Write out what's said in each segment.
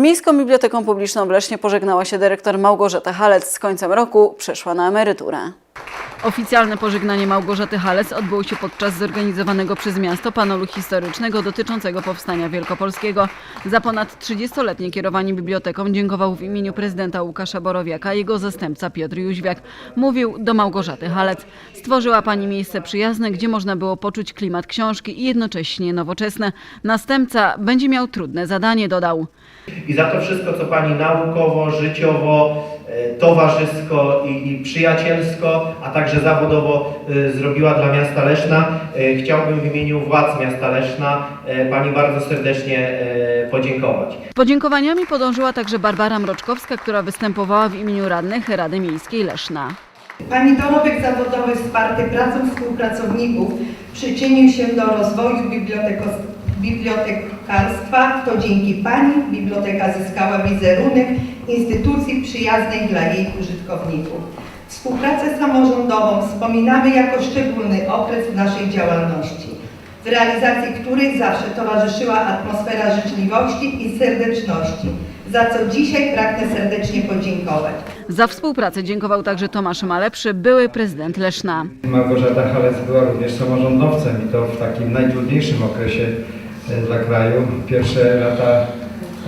Miejską Biblioteką Publiczną w Lesznie pożegnała się dyrektor Małgorzata Halec. Z końcem roku przeszła na emeryturę. Oficjalne pożegnanie Małgorzaty Halec odbyło się podczas zorganizowanego przez miasto panelu historycznego dotyczącego powstania wielkopolskiego. Za ponad 30-letnie kierowanie biblioteką dziękował w imieniu prezydenta Łukasza Borowiaka jego zastępca Piotr Jóźwiak. Mówił do Małgorzaty Halec. Stworzyła pani miejsce przyjazne, gdzie można było poczuć klimat książki i jednocześnie nowoczesne. Następca będzie miał trudne zadanie, dodał. I za to wszystko, co Pani naukowo, życiowo, e, towarzysko i, i przyjacielsko, a także zawodowo e, zrobiła dla miasta Leszna, e, chciałbym w imieniu władz miasta Leszna Pani bardzo serdecznie podziękować. Podziękowaniami podążyła także Barbara Mroczkowska, która występowała w imieniu radnych Rady Miejskiej Leszna. Pani dorobek zawodowy wsparty pracą współpracowników przyczynił się do rozwoju biblioteko- bibliotekarstwa. To dzięki Pani biblioteka zyskała wizerunek instytucji przyjaznej dla jej użytkowników. Współpracę samorządową wspominamy jako szczególny okres w naszej działalności, w realizacji których zawsze towarzyszyła atmosfera życzliwości i serdeczności, za co dzisiaj pragnę serdecznie podziękować. Za współpracę dziękował także Tomasz Malepszy, były prezydent Leszna. Małgorzata Halec była również samorządowcem i to w takim najtrudniejszym okresie dla kraju. Pierwsze lata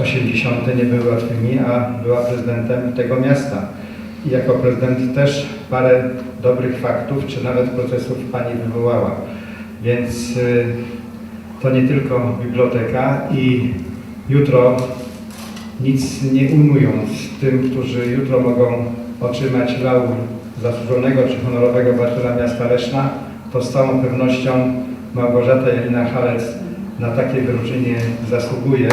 80. nie były łatwymi, a była prezydentem tego miasta. I jako prezydent też parę dobrych faktów, czy nawet procesów pani wywołała. Więc y, to nie tylko biblioteka i jutro nic nie ujmując tym, którzy jutro mogą otrzymać laur zasłużonego czy honorowego Baczyla Miasta Leszna, to z całą pewnością Małgorzata Jelina Halec na takie wyróżnienie zasługuje.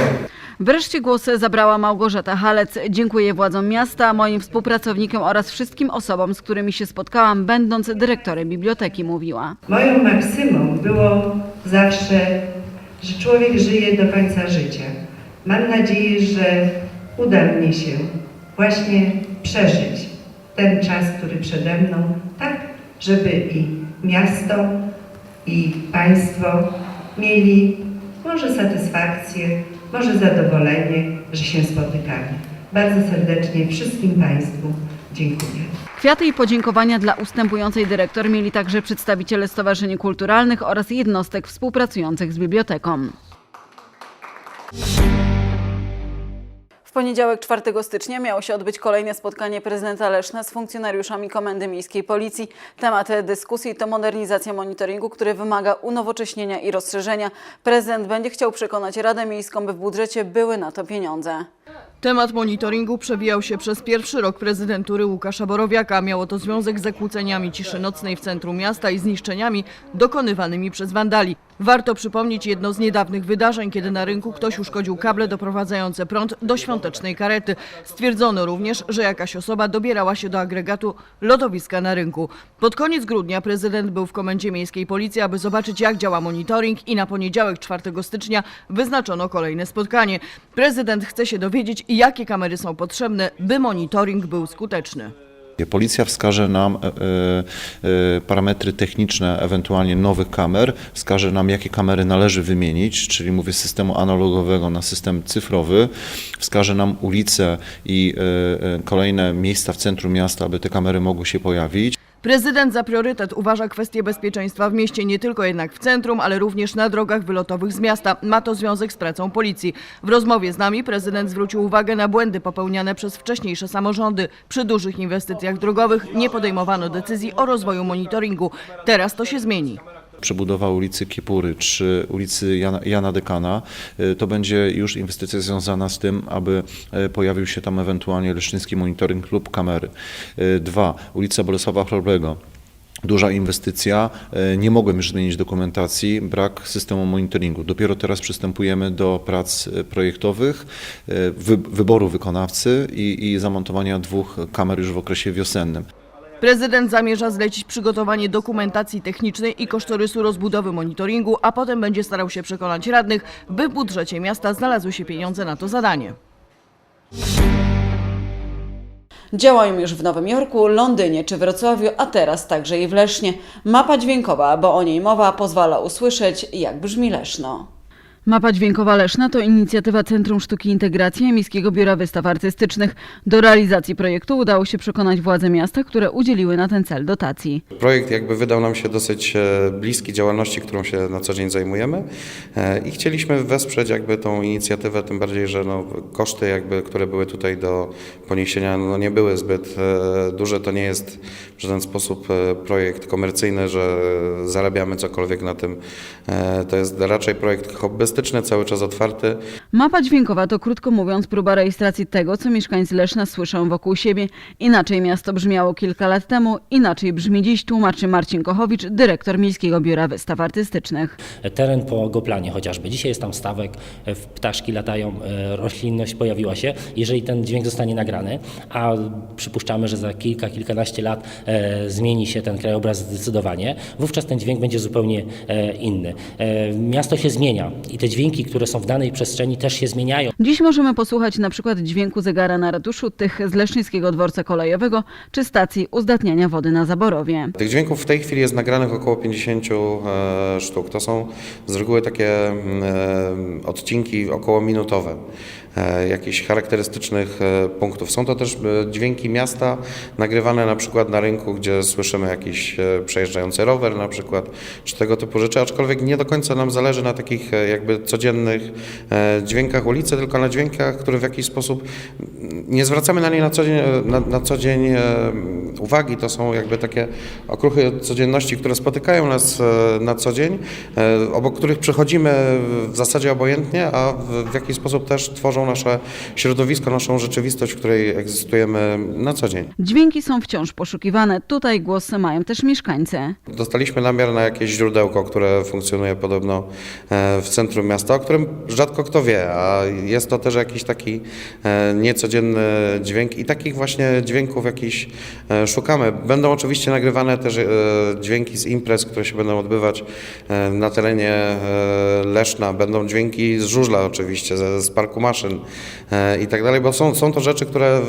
Wreszcie głos zabrała Małgorzata Halec. Dziękuję władzom miasta, moim współpracownikom oraz wszystkim osobom, z którymi się spotkałam, będąc dyrektorem biblioteki, mówiła. Moją maksymą było zawsze, że człowiek żyje do końca życia. Mam nadzieję, że uda mnie się właśnie przeżyć ten czas, który przede mną, tak, żeby i miasto, i państwo mieli może satysfakcję, może zadowolenie, że się spotykamy. Bardzo serdecznie wszystkim Państwu dziękuję. Kwiaty i podziękowania dla ustępującej dyrektor mieli także przedstawiciele stowarzyszeń kulturalnych oraz jednostek współpracujących z biblioteką. W poniedziałek 4 stycznia miało się odbyć kolejne spotkanie prezydenta Leszna z funkcjonariuszami Komendy Miejskiej Policji. Temat dyskusji to modernizacja monitoringu, który wymaga unowocześnienia i rozszerzenia. Prezydent będzie chciał przekonać Radę Miejską, by w budżecie były na to pieniądze. Temat monitoringu przewijał się przez pierwszy rok prezydentury Łukasza Borowiaka. Miało to związek z zakłóceniami ciszy nocnej w centrum miasta i zniszczeniami dokonywanymi przez wandali. Warto przypomnieć jedno z niedawnych wydarzeń, kiedy na rynku ktoś uszkodził kable doprowadzające prąd do świątecznej karety. Stwierdzono również, że jakaś osoba dobierała się do agregatu lodowiska na rynku. Pod koniec grudnia prezydent był w Komendzie Miejskiej Policji, aby zobaczyć jak działa monitoring i na poniedziałek 4 stycznia wyznaczono kolejne spotkanie. Prezydent chce się dowiedzieć, jakie kamery są potrzebne, by monitoring był skuteczny. Policja wskaże nam e, e, parametry techniczne ewentualnie nowych kamer, wskaże nam jakie kamery należy wymienić, czyli mówię z systemu analogowego na system cyfrowy, wskaże nam ulice i e, e, kolejne miejsca w centrum miasta, aby te kamery mogły się pojawić. Prezydent za priorytet uważa kwestię bezpieczeństwa w mieście nie tylko jednak w centrum, ale również na drogach wylotowych z miasta. Ma to związek z pracą policji. W rozmowie z nami prezydent zwrócił uwagę na błędy popełniane przez wcześniejsze samorządy. Przy dużych inwestycjach drogowych nie podejmowano decyzji o rozwoju monitoringu. Teraz to się zmieni. Przebudowa ulicy Kiepury czy ulicy Jana, Jana Dekana, y, to będzie już inwestycja związana z tym, aby y, pojawił się tam ewentualnie leszczyński monitoring lub kamery. Y, Dwa, ulica Bolesława Chrobrego. Duża inwestycja, nie mogłem już zmienić dokumentacji, brak systemu monitoringu. Dopiero teraz przystępujemy do prac projektowych, wy, wyboru wykonawcy i, i zamontowania dwóch kamer już w okresie wiosennym. Prezydent zamierza zlecić przygotowanie dokumentacji technicznej i kosztorysu rozbudowy monitoringu, a potem będzie starał się przekonać radnych, by w budżecie miasta znalazły się pieniądze na to zadanie. Działają już w Nowym Jorku, Londynie czy Wrocławiu, a teraz także i w Lesznie. Mapa dźwiękowa, bo o niej mowa, pozwala usłyszeć, jak brzmi Leszno. Mapa Dźwiękowa Leszna to inicjatywa Centrum Sztuki Integracji i Miejskiego Biura Wystaw Artystycznych. Do realizacji projektu udało się przekonać władze miasta, które udzieliły na ten cel dotacji. Projekt jakby wydał nam się dosyć e, bliski działalności, którą się na co dzień zajmujemy e, i chcieliśmy wesprzeć jakby tą inicjatywę, tym bardziej, że no, koszty jakby, które były tutaj do poniesienia no, nie były zbyt e, duże. To nie jest w żaden sposób projekt komercyjny, że zarabiamy cokolwiek na tym. To jest raczej projekt cały czas otwarty. Mapa dźwiękowa to krótko mówiąc próba rejestracji tego, co mieszkańcy Leszna słyszą wokół siebie. Inaczej miasto brzmiało kilka lat temu, inaczej brzmi dziś, tłumaczy Marcin Kochowicz, dyrektor Miejskiego Biura Wystaw Artystycznych. teren po Goplanie chociażby. Dzisiaj jest tam stawek, e, ptaszki latają, e, roślinność pojawiła się. Jeżeli ten dźwięk zostanie nagrany, a przypuszczamy, że za kilka, kilkanaście lat e, zmieni się ten krajobraz zdecydowanie, wówczas ten dźwięk będzie zupełnie e, inny. E, Miasto się zmienia i te dźwięki, które są w danej przestrzeni też się zmieniają. Dziś możemy posłuchać na przykład dźwięku zegara na ratuszu, tych z Leszczyńskiego Dworca Kolejowego czy stacji uzdatniania wody na Zaborowie. Tych dźwięków w tej chwili jest nagranych około 50 e, sztuk. To są z reguły takie mm, e, odcinki około minutowe. E, Jakichś charakterystycznych e, punktów. Są to też e, dźwięki miasta nagrywane na przykład na rynku, gdzie słyszymy jakiś przejeżdżający rower na przykład, czy tego typu rzeczy, aczkolwiek nie do końca nam zależy na takich jakby codziennych dźwiękach ulicy, tylko na dźwiękach, które w jakiś sposób mm, nie zwracamy na nie na co dzień, na, na co dzień uwagi. To są jakby takie okruchy codzienności, które spotykają nas na co dzień, obok których przechodzimy w zasadzie obojętnie, a w, w jakiś sposób też tworzą nasze środowisko, naszą rzeczywistość, w której egzystujemy na co dzień. Dźwięki są wciąż poszukiwane. Tutaj głos mają też mieszkańcy. Dostaliśmy namiar na jakieś źródełko, które funkcjonuje podobno e, w centrum miasta, o którym rzadko kto wie, a jest to też jakiś taki e, niecodzienny dźwięk i takich właśnie dźwięków jakiś e, szukamy. Będą oczywiście nagrywane też dźwięki z imprez, które się będą odbywać na terenie Leszna. Będą dźwięki z żużla oczywiście, z parku maszyn e, i tak dalej, bo są, są to rzeczy, które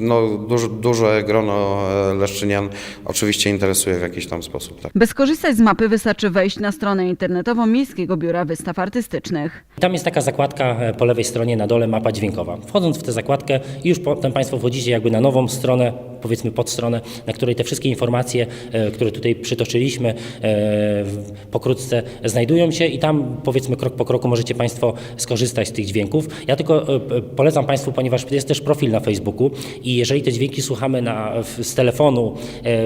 no, duż, duże grono e, leszczynian oczywiście interesuje w jakiś tam sposób. Tak. By skorzystać z mapy wystarczy wejść na stronę internetową Miejskiego Biura Wystaw Artystycznych. Tam jest taka zakładka e, po lewej stronie na dole mapa dźwiękowa. Wchodząc w tę zakładkę i już potem Państwo wchodzicie jakby na nową stronę, powiedzmy podstronę, na której te wszystkie informacje, e, które tutaj przytoczyliśmy, e, pokrótce znajdują się i tam powiedzmy krok po kroku możecie Państwo skorzystać z tych dźwięków. Ja tylko e, polecam Państwu, ponieważ jest też profil na Facebooku i jeżeli te dźwięki słuchamy na, z telefonu,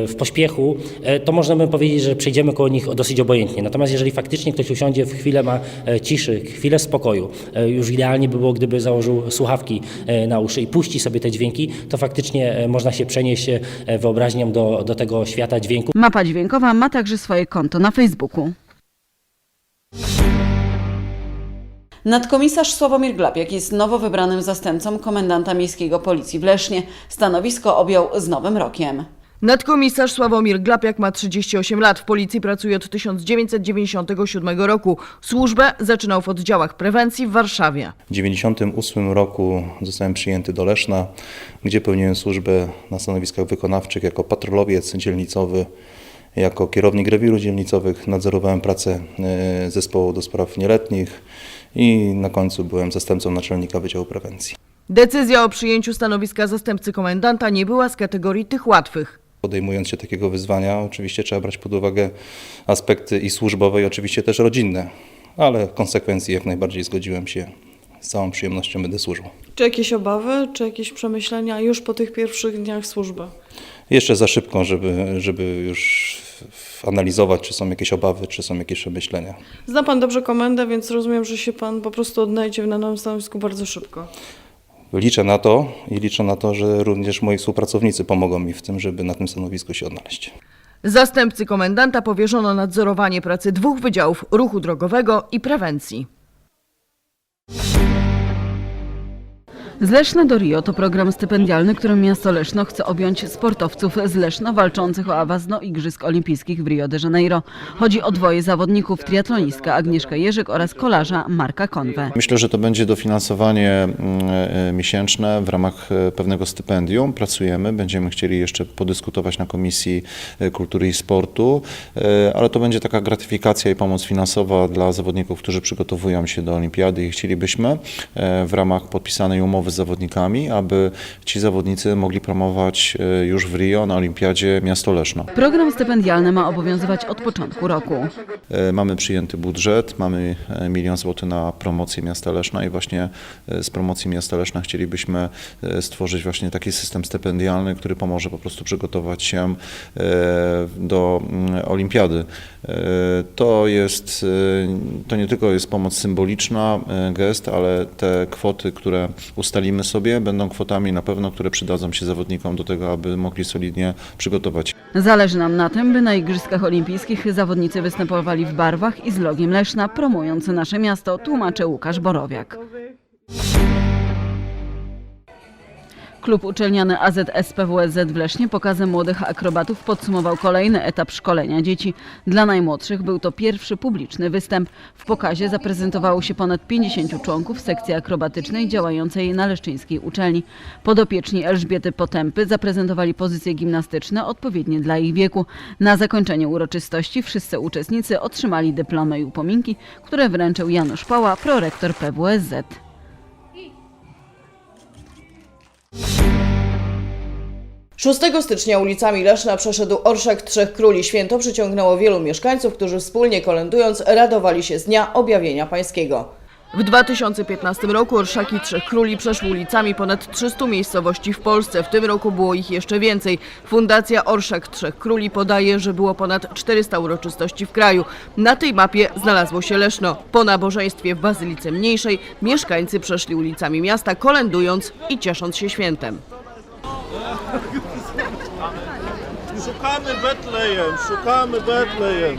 w pośpiechu, to możemy powiedzieć, że przejdziemy koło nich dosyć obojętnie. Natomiast jeżeli faktycznie ktoś usiądzie w chwilę ma ciszy, chwilę spokoju, już idealnie by było, gdyby założył słuchawki na uszy i puści sobie te dźwięki, to faktycznie można się przenieść e, wyobraźnią do, do tego świata dźwięku. Mapa dźwiękowa ma także swoje konto na Facebooku. Nadkomisarz Sławomir Glapiak jest nowo wybranym zastępcą komendanta miejskiego policji w Lesznie. Stanowisko objął z nowym rokiem. Nadkomisarz Sławomir Glapiak ma 38 lat. W policji pracuje od 1997 roku. Służbę zaczynał w oddziałach prewencji w Warszawie. W 1998 roku zostałem przyjęty do Leszna, gdzie pełniłem służbę na stanowiskach wykonawczych jako patrolowiec dzielnicowy, jako kierownik rewiru dzielnicowych. Nadzorowałem pracę e, zespołu do spraw nieletnich i na końcu byłem zastępcą naczelnika Wydziału Prewencji. Decyzja o przyjęciu stanowiska zastępcy komendanta nie była z kategorii tych łatwych. Podejmując się takiego wyzwania, oczywiście trzeba brać pod uwagę aspekty i służbowe, i oczywiście też rodzinne, ale w konsekwencji jak najbardziej zgodziłem się. Z całą przyjemnością będę służył. Czy jakieś obawy, czy jakieś przemyślenia już po tych pierwszych dniach służby? Jeszcze za szybko, żeby, żeby już analizować, czy są jakieś obawy, czy są jakieś przemyślenia. Zna Pan dobrze komendę, więc rozumiem, że się Pan po prostu odnajdzie na nowym stanowisku bardzo szybko. Liczę na to i liczę na to, że również moi współpracownicy pomogą mi w tym, żeby na tym stanowisku się odnaleźć. Zastępcy komendanta powierzono nadzorowanie pracy dwóch wydziałów ruchu drogowego i prewencji. Z Leszna do Rio to program stypendialny, którym miasto Leszno chce objąć sportowców z Leszna walczących o awans do Igrzysk Olimpijskich w Rio de Janeiro. Chodzi o dwoje zawodników, triatlonistka Agnieszka Jerzyk oraz kolarza Marka Konwę. Myślę, że to będzie dofinansowanie mm, e, miesięczne w ramach e, pewnego stypendium. Pracujemy, będziemy chcieli jeszcze podyskutować na Komisji e, Kultury i Sportu, e, ale to będzie taka gratyfikacja i pomoc finansowa dla zawodników, którzy przygotowują się do olimpiady i chcielibyśmy e, w ramach podpisanej umowy z zawodnikami, aby ci zawodnicy mogli promować e, już w Rio na olimpiadzie miasto Leszno. Program stypendialny ma obowiązywać od początku roku. E, Mamy przyjęty budżet, mamy e, milion złotych na promocję miasta Leszna i właśnie z promocji miasta Leszna chcielibyśmy stworzyć właśnie taki system stypendialny, który pomoże po prostu przygotować się do mm, olimpiady. To jest, to nie tylko jest pomoc symboliczna, gest, ale te kwoty, które ustalimy sobie, będą kwotami na pewno, które przydadzą się zawodnikom do tego, aby mogli solidnie przygotować Zależy nam na tym, by na Igrzyskach Olimpijskich zawodnicy występowali w barwach i z logiem Leszna, promując nasze miasto, tłumaczy Łukasz Borowiak. Klub uczelniany AZS-PWSZ w Lesznie pokazem młodych akrobatów podsumował kolejny etap szkolenia dzieci. Dla najmłodszych był to pierwszy publiczny występ. W pokazie zaprezentowało się ponad 50 członków sekcji akrobatycznej działającej na leszczyńskiej uczelni. Podopieczni Elżbiety Potępy zaprezentowali pozycje gimnastyczne odpowiednie dla ich wieku. Na zakończenie uroczystości wszyscy uczestnicy otrzymali dyplomy i upominki, które wręczył Janusz Pała, prorektor PWSZ. Szóstego stycznia ulicami Leszna przeszedł Orszak Trzech Króli. Święto przyciągnęło wielu mieszkańców, którzy wspólnie kolędując radowali się z Dnia Objawienia Pańskiego. W 2015 roku Orszaki Trzech Króli przeszły ulicami ponad 300 miejscowości w Polsce. W tym roku było ich jeszcze więcej. Fundacja Orszak Trzech Króli podaje, że było ponad 400 uroczystości w kraju. Na tej mapie znalazło się Leszno. Po nabożeństwie w Bazylice Mniejszej mieszkańcy przeszli ulicami miasta kolędując i ciesząc się świętem. Szukamy Betlejem, szukamy Betlejem.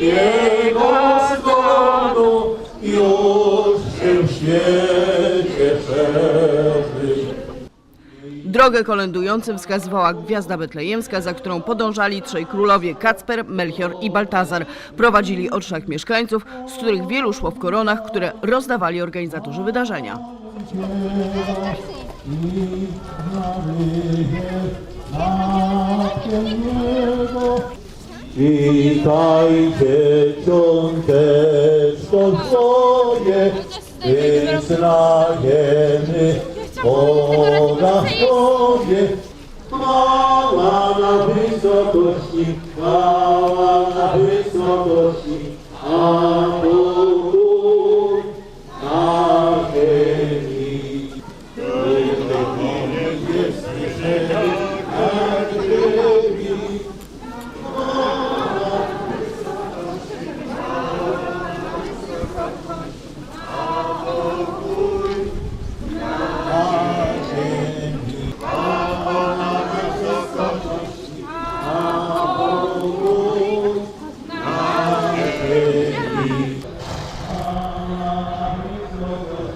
jego zgonu już się w świecie szerzy. Drogę kolędującym wskazywała gwiazda betlejemska, za którą podążali trzej królowie Kacper, Melchior i Baltazar. Prowadzili orszak mieszkańców, z których wielu szło w koronach, które rozdawali organizatorzy wydarzenia. Witajcie ciąteczko swoje, wyznajemy Boga w Tobie. Chwała na wysokości, chwała na wysokości, a pokój Thank you.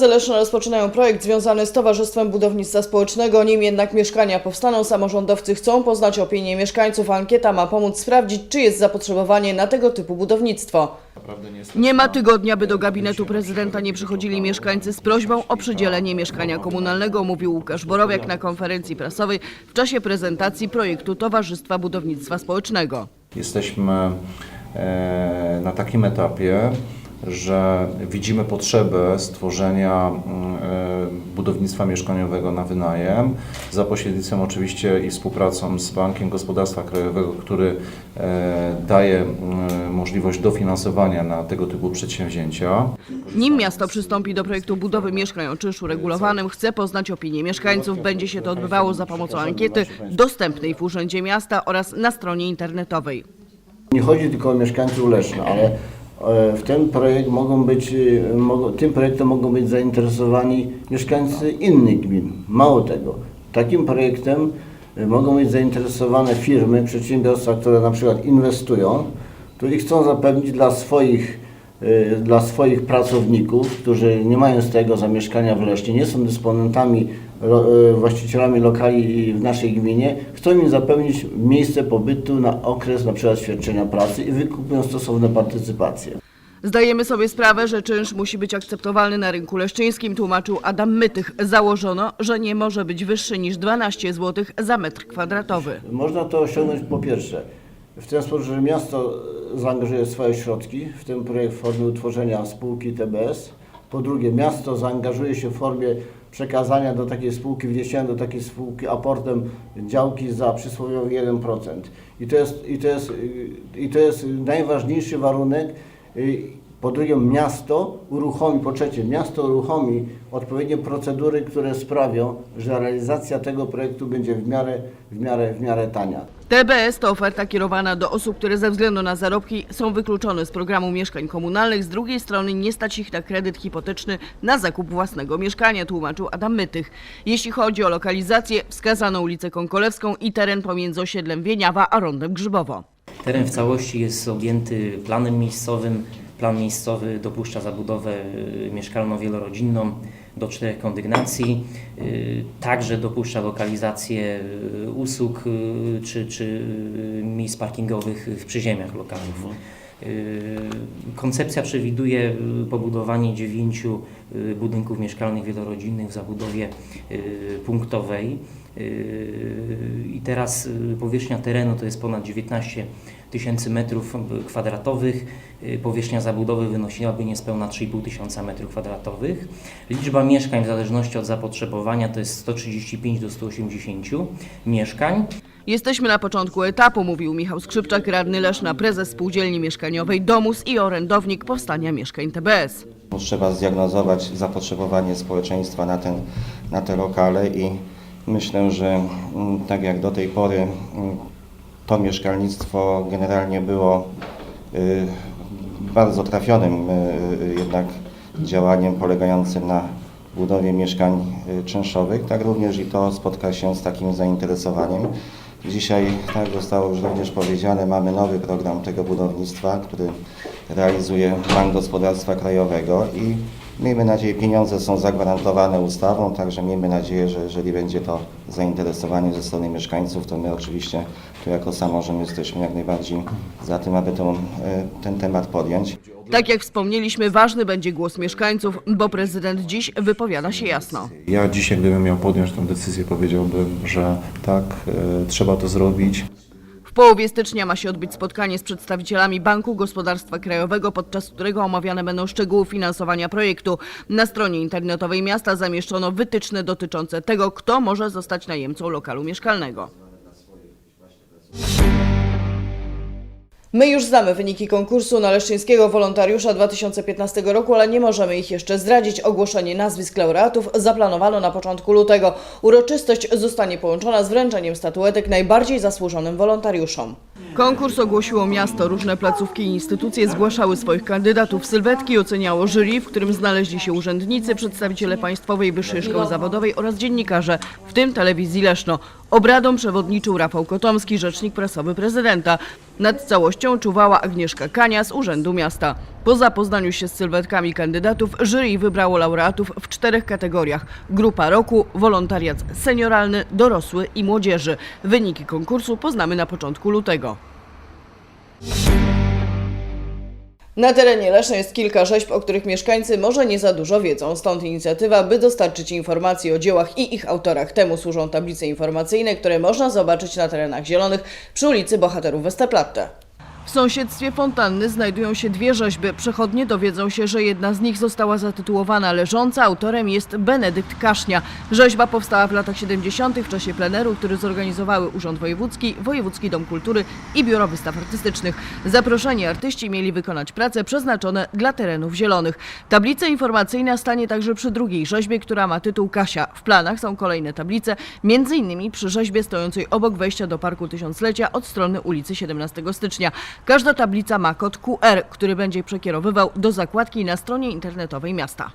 Władze Leszna rozpoczynają projekt związany z Towarzystwem Budownictwa Społecznego, nim jednak mieszkania powstaną, samorządowcy chcą poznać opinię mieszkańców. Ankieta ma pomóc sprawdzić, czy jest zapotrzebowanie na tego typu budownictwo. Nie ma tygodnia, by do gabinetu prezydenta nie przychodzili mieszkańcy z prośbą o przydzielenie mieszkania komunalnego, mówił Łukasz Borowiak na konferencji prasowej w czasie prezentacji projektu Towarzystwa Budownictwa Społecznego. Jesteśmy e, na takim etapie, że widzimy potrzebę stworzenia mm, e, budownictwa mieszkaniowego na wynajem za pośrednictwem oczywiście i współpracą z Bankiem Gospodarstwa Krajowego, który e, daje mm, możliwość dofinansowania na tego typu przedsięwzięcia. Nim miasto przystąpi do projektu budowy mieszkań o czynszu regulowanym, chce poznać opinię mieszkańców. Będzie się to odbywało za pomocą ankiety dostępnej w Urzędzie Miasta oraz na stronie internetowej. Nie chodzi tylko o mieszkańców Leszna, ale w ten projekt mogą być, e, tym projektem mogą być zainteresowani mieszkańcy innych gmin. Mało tego, takim projektem e, mogą być zainteresowane firmy, przedsiębiorstwa, które na przykład inwestują, które chcą zapewnić dla swoich, e, dla swoich pracowników, którzy nie mają stałego zamieszkania w Lesznie, nie są dysponentami, e, właścicielami lokali w naszej gminie, chcą im zapewnić miejsce pobytu na okres na przykład świadczenia pracy i wykupują stosowne partycypacje. Zdajemy sobie sprawę, że czynsz musi być akceptowalny na rynku leszczyńskim, tłumaczył Adam Mytych. Założono, że nie może być wyższy niż 12 zł za metr kwadratowy. Można to osiągnąć po pierwsze w ten sposób, że miasto zaangażuje swoje środki, w tym projekt w formie utworzenia spółki TBS. Po drugie, miasto zaangażuje się w formie przekazania do takiej spółki, wniesienia do takiej spółki aportem działki za przysłowiowy 1%. I to jest, i to jest, i to jest najważniejszy warunek. Y, Po drugie, miasto uruchomi, po trzecie, miasto uruchomi odpowiednie procedury, które sprawią, że realizacja tego projektu będzie w miarę, w miarę, w miarę tania. TBS to oferta kierowana do osób, które ze względu na zarobki są wykluczone z programu mieszkań komunalnych. Z drugiej strony nie stać ich na kredyt hipoteczny na zakup własnego mieszkania, tłumaczył Adam Mytych. Jeśli chodzi o lokalizację, wskazano ulicę Konkolewską i teren pomiędzy osiedlem Wieniawa a Rondem Grzybowo. Teren w całości jest objęty planem miejscowym. Plan miejscowy dopuszcza zabudowę y, mieszkalno-wielorodzinną do czterech kondygnacji. Y, Także dopuszcza lokalizację y, usług y, czy, czy miejsc parkingowych w przyziemiach lokalów. Y, Koncepcja przewiduje pobudowanie dziewięciu budynków mieszkalnych wielorodzinnych w zabudowie punktowej. I teraz powierzchnia terenu to jest ponad 19 tysięcy metrów kwadratowych. Y, Powierzchnia zabudowy wynosiłaby niespełna 3,5 tysiąca metrów kwadratowych. Liczba mieszkań w zależności od zapotrzebowania to jest 135 do 180 mieszkań. Jesteśmy na początku etapu, mówił Michał Skrzypczak, radny Leszna, prezes spółdzielni mieszkaniowej Domus i orędownik powstania mieszkań TBS. Trzeba zdiagnozować zapotrzebowanie społeczeństwa na, ten, na te lokale i myślę, że mm, tak jak do tej pory mm, to mieszkalnictwo generalnie było y, bardzo trafionym y, jednak działaniem polegającym na budowie mieszkań y, czynszowych, tak również i to spotka się z takim zainteresowaniem. Dzisiaj, tak zostało już również powiedziane, mamy nowy program tego budownictwa, który realizuje Bank Gospodarstwa Krajowego i miejmy nadzieję, pieniądze są zagwarantowane ustawą, także miejmy nadzieję, że jeżeli będzie to zainteresowanie ze strony mieszkańców, to my oczywiście tu jako samorząd jesteśmy jak najbardziej za tym, aby tą, e, ten temat podjąć. Tak jak wspomnieliśmy, ważny będzie głos mieszkańców, bo prezydent dziś wypowiada się jasno. Ja dzisiaj, gdybym miał podjąć tę decyzję, powiedziałbym, że tak, e, trzeba to zrobić. W połowie stycznia ma się odbyć spotkanie z przedstawicielami Banku Gospodarstwa Krajowego, podczas którego omawiane będą szczegóły finansowania projektu. Na stronie internetowej miasta zamieszczono wytyczne dotyczące tego, kto może zostać najemcą lokalu mieszkalnego. My już znamy wyniki konkursu na leszczyńskiego wolontariusza 2015 roku, ale nie możemy ich jeszcze zdradzić. Ogłoszenie nazwisk laureatów zaplanowano na początku lutego. Uroczystość zostanie połączona z wręczeniem statuetek najbardziej zasłużonym wolontariuszom. Konkurs ogłosiło miasto. Różne placówki i instytucje zgłaszały swoich kandydatów. Sylwetki oceniało jury, w którym znaleźli się urzędnicy, przedstawiciele Państwowej Wyższej Szkoły Zawodowej oraz dziennikarze, w tym telewizji Leszno. Obradom przewodniczył Rafał Kotomski, rzecznik prasowy prezydenta. Nad całością czuwała Agnieszka Kania z Urzędu Miasta. Po zapoznaniu się z sylwetkami kandydatów, jury wybrało laureatów w czterech kategoriach. Grupa roku, wolontariat senioralny, dorosły i młodzieży. Wyniki konkursu poznamy na początku lutego. Na terenie Leszna jest kilka rzeźb, o których mieszkańcy może nie za dużo wiedzą. Stąd inicjatywa, by dostarczyć informacji o dziełach i ich autorach. Temu służą tablice informacyjne, które można zobaczyć na terenach zielonych przy ulicy Bohaterów Westerplatte. W sąsiedztwie fontanny znajdują się dwie rzeźby. Przechodnie dowiedzą się, że jedna z nich została zatytułowana Leżąca. Autorem jest Benedykt Kasznia. Rzeźba powstała w latach 70. w czasie pleneru, który zorganizowały Urząd Wojewódzki, Wojewódzki Dom Kultury i Biuro Wystaw Artystycznych. Zaproszeni artyści mieli wykonać prace przeznaczone dla terenów zielonych. Tablica informacyjna stanie także przy drugiej rzeźbie, która ma tytuł Kasia. W planach są kolejne tablice, między innymi przy rzeźbie stojącej obok wejścia do Parku Tysiąclecia od strony ulicy 17 stycznia. Każda tablica ma kod QR, który będzie przekierowywał do zakładki na stronie internetowej miasta.